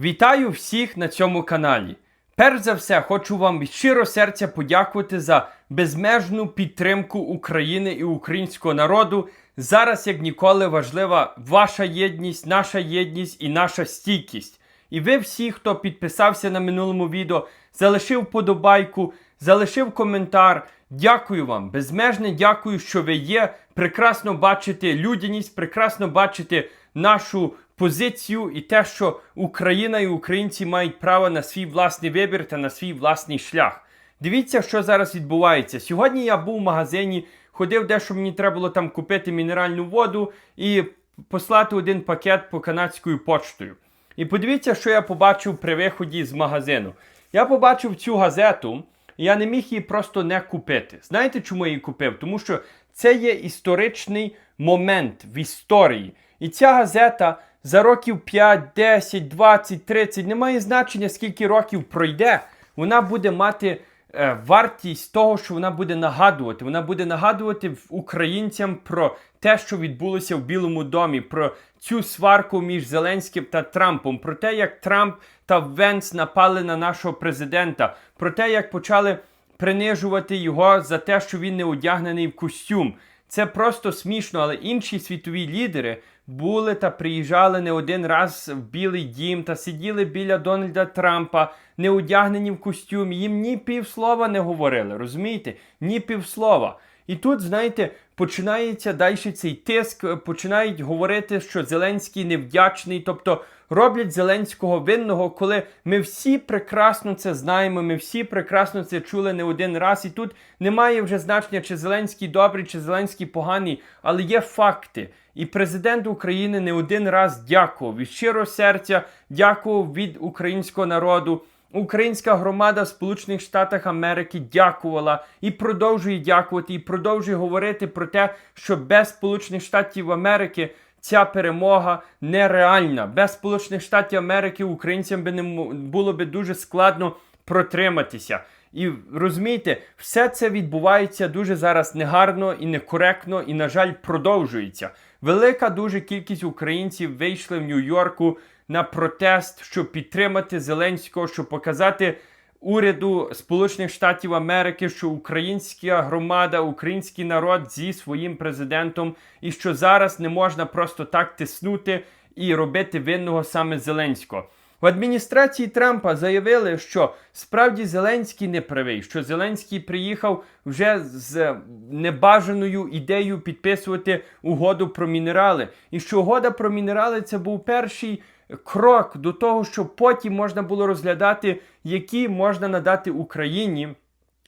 Вітаю всіх на цьому каналі. Перш за все, хочу вам щиро серця подякувати за безмежну підтримку України і українського народу. Зараз, як ніколи, важлива ваша єдність, наша єдність і наша стійкість. І ви всі, хто підписався на минулому відео, залишив подобайку, залишив коментар. Дякую вам, безмежне дякую, що ви є. Прекрасно бачите людяність, прекрасно бачите нашу позицію і те, що Україна і українці мають право на свій власний вибір та на свій власний шлях. Дивіться, що зараз відбувається. Сьогодні я був в магазині, ходив дещо мені треба було там купити мінеральну воду і послати один пакет по канадською почтою. І подивіться, що я побачив при виході з магазину. Я побачив цю газету, і я не міг її просто не купити. Знаєте, чому я її купив? Тому що це є історичний момент в історії. І ця газета за років 5, 10, 20, 30, немає значення, скільки років пройде, вона буде мати е, вартість того, що вона буде нагадувати. Вона буде нагадувати українцям про те, що відбулося в Білому домі, про цю сварку між Зеленським та Трампом, про те, як Трамп та Венс напали на нашого президента, про те, як почали принижувати його за те, що він не одягнений в костюм. Це просто смішно, але інші світові лідери були та приїжджали не один раз в Білий Дім та сиділи біля Дональда Трампа, не одягнені в костюм. Їм ні півслова не говорили, розумієте? Ні півслова. І тут, знаєте, починається далі цей тиск, е, починають говорити, що Зеленський невдячний, тобто роблять Зеленського винного, коли ми всі прекрасно це знаємо, ми всі прекрасно це чули не один раз. І тут немає вже значення, чи Зеленський добрий, чи Зеленський поганий, але є факти. І президент України не один раз дякував від щирого серця, дякував від українського народу. Українська громада в Сполучених Штатах Америки дякувала і продовжує дякувати, і продовжує говорити про те, що без Сполучених Штатів Америки ця перемога нереальна. Без Сполучених Штатів Америки українцям би не було би дуже складно протриматися. І розумієте, все це відбувається дуже зараз негарно і некоректно, і, на жаль, продовжується. Велика дуже кількість українців вийшли в Нью-Йорку на протест, щоб підтримати Зеленського, щоб показати уряду Сполучених Штатів Америки, що українська громада, український народ зі своїм президентом, і що зараз не можна просто так тиснути і робити винного саме Зеленського. В адміністрації Трампа заявили, що справді Зеленський не правий, що Зеленський приїхав вже з небажаною ідеєю підписувати угоду про мінерали, і що угода про мінерали це був перший крок до того, щоб потім можна було розглядати, які можна надати Україні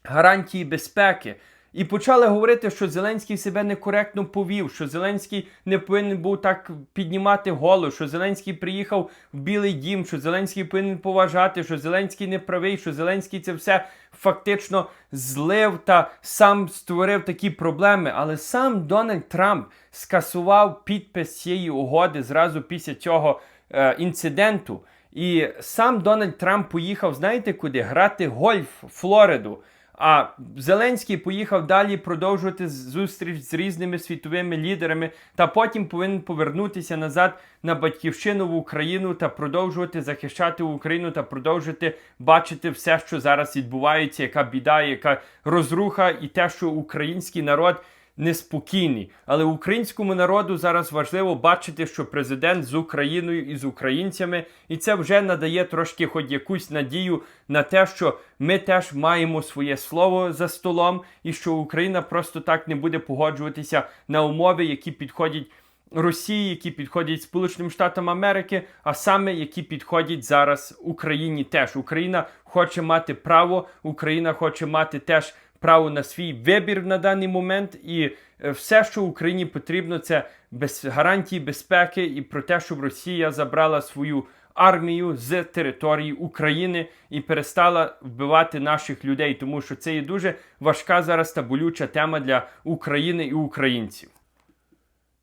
гарантії безпеки. І почали говорити, що Зеленський себе некоректно повів, що Зеленський не повинен був так піднімати голос, що Зеленський приїхав в Білий Дім, що Зеленський повинен поважати, що Зеленський не правий, що Зеленський це все фактично злив та сам створив такі проблеми. Але сам Дональд Трамп скасував підпис цієї угоди зразу після цього е, інциденту. І сам Дональд Трамп поїхав, знаєте куди? Грати гольф в Флориду. А Зеленський поїхав далі продовжувати зустріч з різними світовими лідерами, та потім повинен повернутися назад на батьківщину в Україну та продовжувати захищати Україну та продовжити бачити все, що зараз відбувається, яка біда, яка розруха, і те, що український народ неспокійний. Але українському народу зараз важливо бачити, що президент з Україною і з українцями, і це вже надає трошки хоч якусь надію на те, що ми теж маємо своє слово за столом, і що Україна просто так не буде погоджуватися на умови, які підходять. Росії, які підходять Сполученим Штатам Америки, а саме які підходять зараз Україні теж. Україна хоче мати право, Україна хоче мати теж право на свій вибір на даний момент, і е, все, що Україні потрібно, це без гарантії безпеки і про те, щоб Росія забрала свою армію з території України і перестала вбивати наших людей, тому що це є дуже важка зараз та болюча тема для України і українців.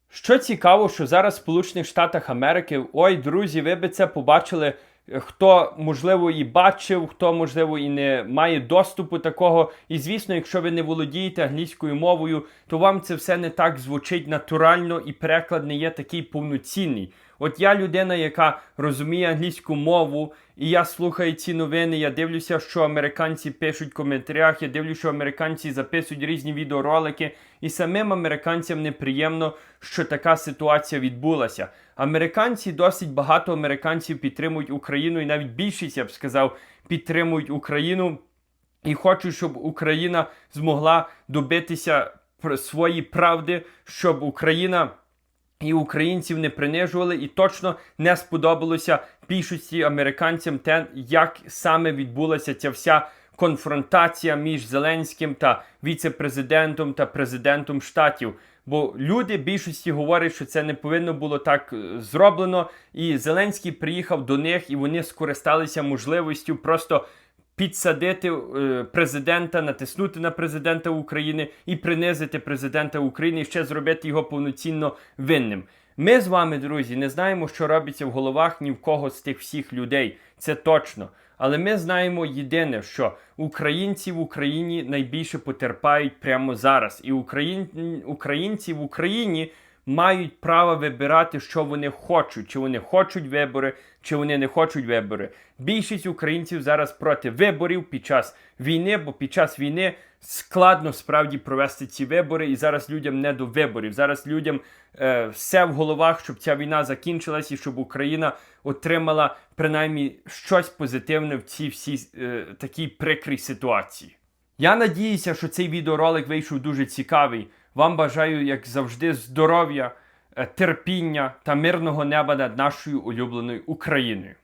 Що цікаво, що зараз в Сполучених Штатах Америки, ой, друзі, ви би це побачили, хто можливо і бачив, хто можливо і не має доступу такого. І звісно, якщо ви не володієте англійською мовою, то вам це все не так звучить натурально і переклад не є такий повноцінний. От я людина, яка розуміє англійську мову, і я слухаю ці новини. Я дивлюся, що американці пишуть в коментарях. Я дивлюся, що американці записують різні відеоролики, і самим американцям неприємно, що така ситуація відбулася. Американці досить багато американців підтримують Україну, і навіть більшість я б сказав, підтримують Україну і хочуть, щоб Україна змогла добитися своєї правди, щоб Україна і українців не принижували, і точно не сподобалося більшості американцям те, як саме відбулася ця вся конфронтація між Зеленським та віце-президентом та президентом штатів. Бо люди більшості говорять, що це не повинно було так е, зроблено. І Зеленський приїхав до них, і вони скористалися можливістю просто підсадити е, президента, натиснути на президента України і принизити президента України, і ще зробити його повноцінно винним. Ми з вами, друзі, не знаємо, що робиться в головах ні в кого з тих всіх людей. Це точно. Але ми знаємо єдине, що українці в Україні найбільше потерпають прямо зараз. І україн... українці в Україні мають право вибирати, що вони хочуть, чи вони хочуть вибори, чи вони не хочуть вибори. Більшість українців зараз проти виборів під час війни, бо під час війни складно справді провести ці вибори, і зараз людям не до виборів. Зараз людям е, все в головах, щоб ця війна закінчилась і щоб Україна отримала принаймні щось позитивне в цій всій е, такій прикрій ситуації. Я надіюся, що цей відеоролик вийшов дуже цікавий. Вам бажаю, як завжди, здоров'я, е, терпіння та мирного неба над нашою улюбленою Україною.